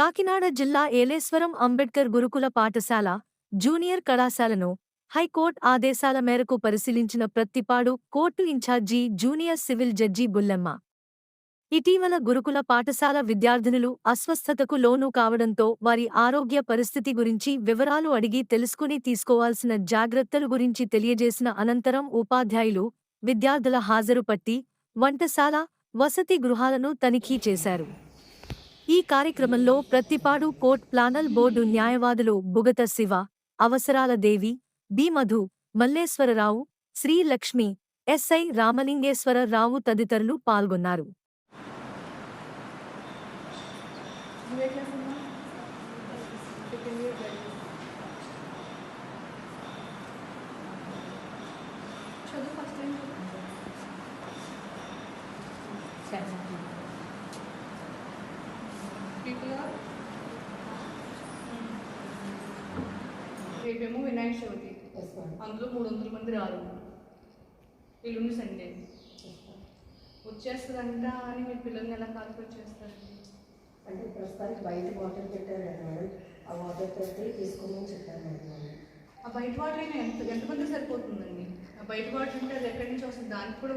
కాకినాడ జిల్లా ఏలేశ్వరం అంబేడ్కర్ గురుకుల పాఠశాల జూనియర్ కళాశాలను హైకోర్టు ఆదేశాల మేరకు పరిశీలించిన Prathipadu court incharge junior civil judge Bullemma. ఇటీవల గురుకుల పాఠశాల విద్యార్థినులు అస్వస్థతకు లోను కావడంతో వారి ఆరోగ్య పరిస్థితి గురించి వివరాలు అడిగి తెలుసుకుని తీసుకోవాల్సిన జాగ్రత్తలు గురించి తెలియజేసిన అనంతరం ఉపాధ్యాయులు విద్యార్థుల హాజరు పట్టి వంటశాల వసతి గృహాలను తనిఖీ చేశారు. ఈ కార్యక్రమంలో ప్రత్తిపాడు కోర్ట్ ప్లానల్ బోర్డు న్యాయవాదులు బుగత శివ అవసరాల దేవి బి మధు మల్లేశ్వరరావు శ్రీలక్ష్మి ఎస్ఐ రామలింగేశ్వరరావు తదితరులు పాల్గొన్నారు. నువ్వే క్లాస్ రేపేమో వినాయక చవితి. అందులో మూడు వందల మంది రారు. ఎల్లుండి సండే. వచ్చేస్తుందంట అని మీ పిల్లల్ని ఎలా కాల్కులేట్ చేస్తారండి అంటే ప్రస్తుతానికి బయట వాటర్ పెట్టారు మేడం. ఆ వాటర్ పెట్టి తీసుకోమని చెప్పారు మేడం ఆ బయట వాటర్ అయినా ఎంత ఎంతమంది సరిపోతుందండి? ఆ బయట వాటర్ అంటే అది ఎక్కడి నుంచి వస్తుంది? దానికి కూడా